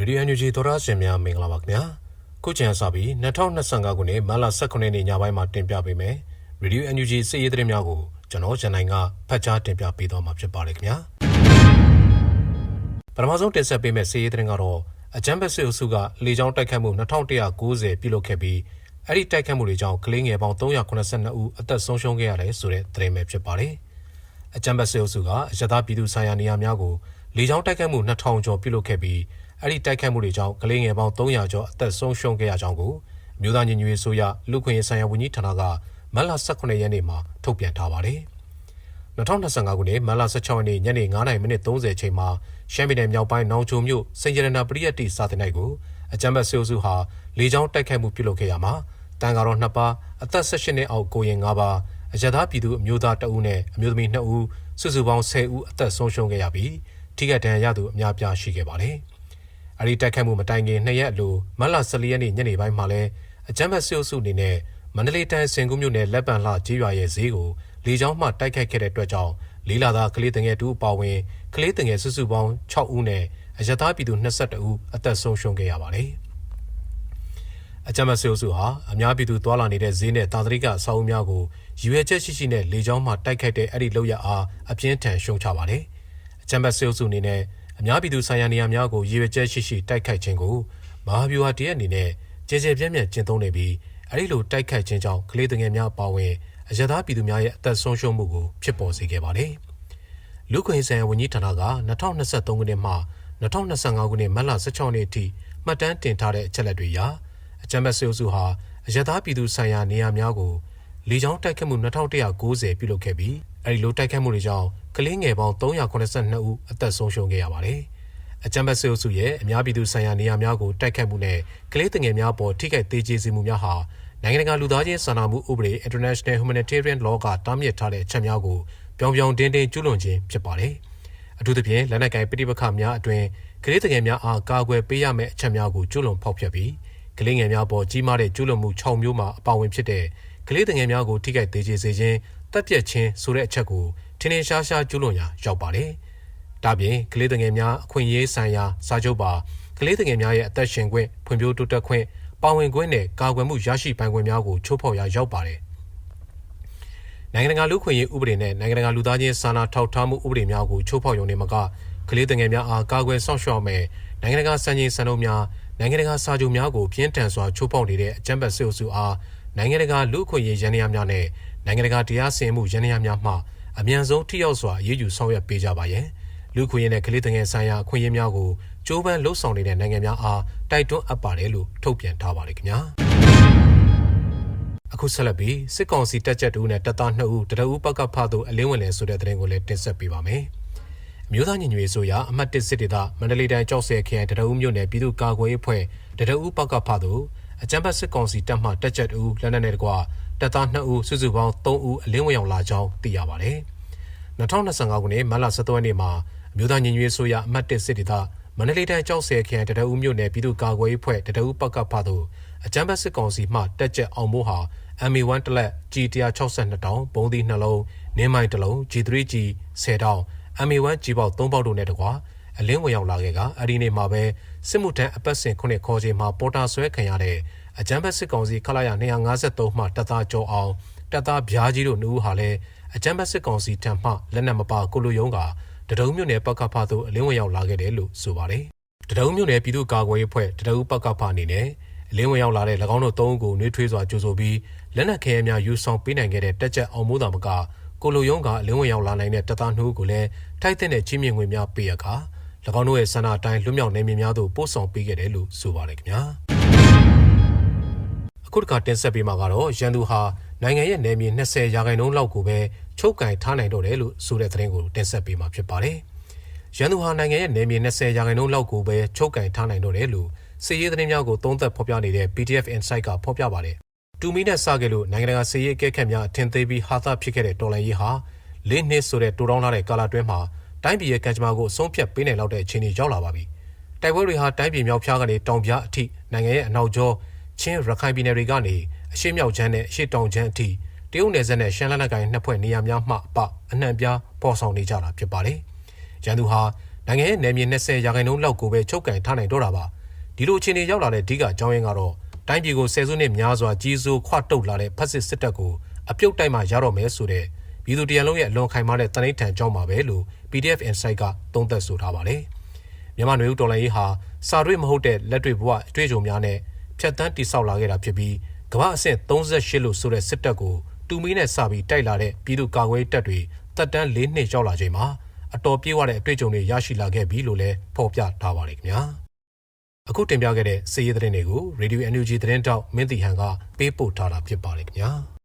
ရေဒီယို NUG သောရရှင်များမင်္ဂလာပါခင်ဗျာခုချိန်စပြီး2025ခုနှစ်မတ်လ18ရက်နေ့ညပိုင်းမှာတင်ပြပေးမယ်ရေဒီယို NUG စီးရီးသတင်းများကိုကျွန်တော်ရန်နိုင်ကဖတ်ကြားတင်ပြပေးသွားမှာဖြစ်ပါတယ်ခင်ဗျာပထမဆုံးတင်ဆက်ပေးမယ့်စီးရီးသတင်းကတော့အကြမ်းဖက်စစ်အုပ်စုကလေကြောင်းတိုက်ခတ်မှု2190ပြုလုပ်ခဲ့ပြီးအဲ့ဒီတိုက်ခတ်မှုတွေကြောင့်ကလေးငယ်ပေါင်း382ဦးအသက်ဆုံးရှုံးခဲ့ရတယ်ဆိုတဲ့သတင်းပဲဖြစ်ပါတယ်အကြမ်းဖက်စစ်အုပ်စုကအရသာပြည်သူဆိုင်ရာနေရာများကိုလေကြောင်းတိုက်ခတ်မှု2000ကျော်ပြုလုပ်ခဲ့ပြီး အဲ့ဒီတိုက်ခတ်မှုတွေကြောင့်ကလေးငယ်ပေါင်း300ကျော်အသက်ဆုံးရှုံးခဲ့ရကြောင်းကိုအမျိုးသားညီညွတ်ရေးဆိုရလူခွင့်ရေးဆိုင်ရာဝန်ကြီးဌာနကမတ်လ18ရက်နေ့မှာထုတ်ပြန်ထားပါတယ်။2025ခုနှစ်မတ်လ16ရက်နေ့ညနေ9:30မိနစ်30ချိန်မှာရှမ်းပြည်နယ်မြောက်ပိုင်းနောင်ချုံမြို့စိန်ရတနာပရိယတ်တီစာတင်နိုင်ကိုအကြမ်းဖက်ဆဲအုပ်စုဟာလေကြောင်းတိုက်ခိုက်မှုပြုလုပ်ခဲ့ရမှာတန်ကာတော်2ပါးအသက်18နှစ်အောက်ကိုရင်5ပါးအရသာပြည်သူအမျိုးသား2ဦးနဲ့အမျိုးသမီး2ဦးစုစုပေါင်း10ဦးအသက်ဆုံးရှုံးခဲ့ရပြီးထိခိုက်ဒဏ်ရာရသူအများပြားရှိခဲ့ပါတယ်။ အဲဒီတိုက်ခိုက်မှုမတိုင်ခင်နှစ်ရက်အလိုမတ်လ14ရက်နေ့ညနေပိုင်းမှာလဲအကြမ်းဖက်ဆဲအုပ်စုအနေနဲ့မန္တလေးတိုင်းစင်ကူးမြို့နယ်လက်ပံလှကြေးရွာရဲ့ဈေးကိုလေကြောင်းမှတိုက်ခိုက်ခဲ့တဲ့အတွက်ကြောင့်လေးလာသားကလေးတငယ်တူအပါဝင်ကလေးတငယ်စုစုပေါင်း6ဦးနဲ့အရသာပြည်သူ22ဦးအသက်ဆုံးရှုံးခဲ့ရပါတယ်။အကြမ်းဖက်ဆဲအုပ်စုဟာအများပြည်သူတွာလာနေတဲ့ဈေးနဲ့တာသရိကအဆောက်အဦများကိုရည်ရွယ်ချက်ရှိရှိနဲ့လေကြောင်းမှတိုက်ခိုက်တဲ့အဲ့ဒီလောက်ရအားအပြင်းထန်ရှုံချပါတယ်။အကြမ်းဖက်ဆဲအုပ်စုအနေနဲ့ အများပြည်သူဆိုင်ရာနေရာများကိုရည်ရွယ်ချက်ရှိရှိတိုက်ခိုက်ခြင်းကိုမဟာဗျူဟာတရက်အနေနဲ့ကျေကျေပြန့်ပြန့်ကျင့်သုံးနေပြီးအဲဒီလိုတိုက်ခိုက်ခြင်းကြောင့်ကလေးငယ်များပါဝင်အရသာပြည်သူများရဲ့အသက်ဆုံးရှုံးမှုကိုဖြစ်ပေါ်စေခဲ့ပါတယ်။လူခွင့်ဆိုင်ရာဝန်ကြီးဌာနက2023ခုနှစ်မှ2025ခုနှစ်မတ်လ16ရက်နေ့အထိမှတ်တမ်းတင်ထားတဲ့အချက်လက်တွေအရအကြမ်းဖက်ဆဲအုပ်စုဟာအရသာပြည်သူဆိုင်ရာနေရာများကိုလေကြောင်းတိုက်ခတ်မှု2190ပြုလုပ်ခဲ့ပြီးအဲဒီလိုတိုက်ခတ်မှုတွေကြောင့် ကလေးငယ်ပေါင်း382ဦးအသက်ဆုံးရှုံးခဲ့ရပါတယ်။အကြမ်းဖက်ဆဲအုပ်စုရဲ့အများပြည်သူဆိုင်ရာနေရာများကိုတိုက်ခတ်မှုနဲ့ကလေးငယ်များပေါ်ထိခိုက်သေးကျေစေမှုများဟာနိုင်ငံတကာလူသားချင်းစာနာမှုဥပဒေ International Humanitarian Law ကတားမြစ်ထားတဲ့အချက်များကိုပြောင်ပြောင်တင်းတင်းကျူးလွန်ခြင်းဖြစ်ပါတယ်။အထူးသဖြင့်လက်နက်ကိုင်ပဋိပက္ခများအတွင်ကလေးငယ်များအားကာကွယ်ပေးရမယ့်အချက်များကိုကျူးလွန်ဖောက်ဖျက်ပြီးကလေးငယ်များပေါ်ကြီးမားတဲ့ကျူးလွန်မှု6မျိုးမှာအပါဝင်ဖြစ်တဲ့ကလေးငယ်များကိုထိခိုက်သေးကျေစေခြင်းတပ်ပြက်ခြင်းဆိုတဲ့အချက်ကို ထင်ထင်ရှားရှားကျူးလွန်ရာရောက်ပါတယ်။ဒါပြင်ကလေးငယ်များအခွင့်အရေးဆိုင်ရာစာချုပ်ပါကလေးငယ်များရဲ့အသက်ရှင်ခွင့်ဖွံ့ဖြိုးတိုးတက်ခွင့်ပါဝင်ခွင့်နဲ့ကာကွယ်မှုရရှိပိုင်ခွင့်များကိုချိုးဖောက်ရာရောက်ပါတယ်။နိုင်ငံတကာလူခွင့်ရေးဥပဒေနဲ့နိုင်ငံတကာလူသားချင်းစာနာထောက်ထားမှုဥပဒေများကိုချိုးဖောက်ရုံနဲ့မကကလေးငယ်များအားကာကွယ်စောင့်ရှောက်မယ်နိုင်ငံတကာစံချိန်စံနှုန်းများနိုင်ငံတကာစာချုပ်များကိုပြင်းထန်စွာချိုးဖောက်နေတဲ့အကြမ်းဖက်စစ်အုပ်စုအားနိုင်ငံတကာလူခွင့်ရေးရန်ရာများနဲ့နိုင်ငံတကာတရားစီရင်မှုရန်ရာများမှ အမြန်ဆုံးထိရောက်စွာအရေးယူဆောင်ရွက်ပေးကြပါရန်လူခွင့်ရေးနဲ့ကလေးငယ်ဆိုင်ရာအခွင့်အရေးများကိုကြိုးပမ်းလှုပ်ဆောင်နေတဲ့နိုင်ငံများအားတိုက်တွန်းအပ်ပါတယ်လို့ထုတ်ပြန်ထားပါတယ်ခင်ဗျာအခုဆက်လက်ပြီးစစ်ကောင်စီတပ်ချက်တူနဲ့တပ်သား2ဦးတရဦးပကဖသို့အလင်းဝင်လည်ဆိုတဲ့သတင်းကိုလည်းတင်ဆက်ပေးပါမယ်အမျိုးသားညီညွတ်ရေးဆိုရာအမှတ်1စစ်ဒေသမန္တလေးတိုင်းကြောက်စဲခရိုင်တရဦးမြို့နယ်ပြည်သူ့ကာကွယ်ရေးအဖွဲ့တရဦးပကဖသို့ အကြမ်းဖက်စစ်ကောင်စီတပ်မှတက်ချက်တူလက်နက်နဲ့တကွတပ်သား2ဦးစုစုပေါင်း3ဦးအလင်းဝင်ရောက်လာကြောင်းသိရပါတယ်။2025ခုနှစ်မတ်လ17ရက်နေ့မှာအမျိုးသားညီညွတ်ရေးဆိုရအမှတ်1စစ်ဒေသမန္တလေးတိုင်းကြောက်စဲခရိုင်တရဦးမြို့နယ်ပြည်သူ့ကာကွယ်ရေးအဖွဲ့တရဦးပကဖသို့အကြမ်းဖက်စစ်ကောင်စီမှတက်ချက်အောင်မိုးဟာ MA1 တလက် G162 တောင်ပုံးသီးနှလုံးနင်းမိုင်းတစ်လုံး G3G 10တောင် MA1 G ပေါက်3ပေါက်တို့နဲ့တကွာအလင်းဝင်ရောက်လာခဲ့ကအဲ့ဒီနေ့မှာပဲ စစ်မှုထမ်းအပတ်စဉ်ခုနှစ်ခေါ်ချိန်မှာပေါ်တာဆွဲခံရတဲ့အကြမ်းဖက်စစ်ကောင်စီခလာရ253မှတပ်သားကျော်အောင်တပ်သားဗျားကြီးတို့နှူးဟာလည်းအကြမ်းဖက်စစ်ကောင်စီထံမှလက်နက်မပါကိုလိုယုံကတဒုံမြို့နယ်ပကဖသို့အလင်းဝင်ရောက်လာခဲ့တယ်လို့ဆိုပါတယ်တဒုံမြို့နယ်ပြည်သူ့ကာကွယ်ရေးအဖွဲ့တဒုံပကဖအနေနဲ့အလင်းဝင်ရောက်လာတဲ့၎င်းတို့သုံးဦးကိုနှွေးထွေးစွာကြိုဆိုပြီးလက်နက်ခဲယမ်းများယူဆောင်ပေးနိုင်ခဲ့တဲ့တက်ချက်အောင်မိုးသာမကကိုလိုယုံကအလင်းဝင်ရောက်လာနိုင်တဲ့တပ်သားနှုတ်ကိုလည်းထိုက်တဲ့ချင်းမြင့်ငွေများပေးရကာ၎ င်းတို့ရဲ့ဆန္ဒအတိုင်းလွတ်မြောက်နေမြများသို့ပို့ဆောင်ပေးခဲ့တယ်လို့ဆိုပါတယ်ခင်ဗျာအခုတခါတင်ဆက်ပေးမှာကတော့ရန်သူဟာနိုင်ငံရဲ့နယ်မြေ20ရာခိုင်နှုန်းလောက်ကိုပဲချုပ်ကင်ထားနိုင်တော့တယ်လို့ဆိုတဲ့သတင်းကိုတင်ဆက်ပေးမှာဖြစ်ပါတယ်ရန်သူဟာနိုင်ငံရဲ့နယ်မြေ20ရာခိုင်နှုန်းလောက်ကိုပဲချုပ်ကင်ထားနိုင်တော့တယ်လို့စစ်ရေးသတင်းများကိုသုံးသပ်ဖော်ပြနေတဲ့ PDF Insight ကဖော်ပြပါတယ်တူမီနဲ့စခဲ့လို့နိုင်ငံတကာစစ်ရေးအကဲခတ်များအထင်သေးပြီးဟာသဖြစ်ခဲ့တဲ့တော်လှန်ရေးဟာလေးနှစ်ဆိုတဲ့တူတောင်းလာတဲ့ကာလတွင်းမှာ တိုင်းပြည်ရဲ့ကံကြမ္မာကိုအဆုံးဖြတ်ပေးနိုင်လောက်တဲ့အခြေအနေရောက်လာပါပြီ။တိုက်ပွဲတွေဟာတိုင်းပြည်မြောက်ဖျားကနေတောင်ပြားအထိနိုင်ငံရဲ့အနောက်ကျောချင်းရခိုင်ပြည်နယ်တွေကနေအရှေ့မြောက်ချမ်းနဲ့အရှေ့တောင်ချမ်းအထိတရုတ်နယ်စပ်နဲ့ရှမ်းလက်နက်ကိုင်နှစ်ဖွဲ့နေရာများမှအပအနှံ့ပြားပေါ်ဆောင်နေကြတာဖြစ်ပါတယ်။ရန်သူဟာနိုင်ငံရဲ့နယ်မြေ20ရာခိုင်နှုန်းလောက်ကိုပဲချုပ်ကန်ထားနိုင်တော့တာပါဒီလိုအခြေအနေရောက်လာတဲ့အဓိကအကြောင်းရင်းကတော့တိုင်းပြည်ကိုဆယ်စုနှစ်များစွာကြီးစိုးခွတုတ်လာတဲ့ဖက်စစ်စစ်တပ်ကိုအပြုတ်တိုက်မှရတော့မယ်ဆိုတဲ့ ပြည်သူတရန်လုံးရဲ့အလွန်ခိုင်မာတဲ့တနိဋ္ဌာန်ကြောင်းပါပဲလို့ PDF Insight ကသုံးသပ်ဆိုထားပါတယ်မြန်မာနွေဦးတော်လှန်ရေးဟာစာတွေ့မဟုတ်တဲ့လက်တွေ့ဘဝအတွေ့အကြုံများနဲ့ဖြတ်တန်းတိဆောက်လာခဲ့တာဖြစ်ပြီးကမ္ဘာအဆင့်38လို့ဆိုတဲ့စစ်တပ်ကိုတူမီနဲ့စပြီးတိုက်လာတဲ့ပြည်သူ့ကာကွယ်ရေးတပ်တွေတပ်တန်း၄နှစ်ရောက်လာချိန်မှာအတော်ပြေးဝတဲ့အတွေ့အကြုံတွေရရှိလာခဲ့ပြီလို့လည်းဖော်ပြထားပါတယ်ခင်ဗျာအခုတင်ပြခဲ့တဲ့စီးရီးသတင်းတွေကို Radio NUG သတင်းတောက်မင်းတီဟန်ကပေးပို့ထားတာဖြစ်ပါတယ်ခင်ဗျာ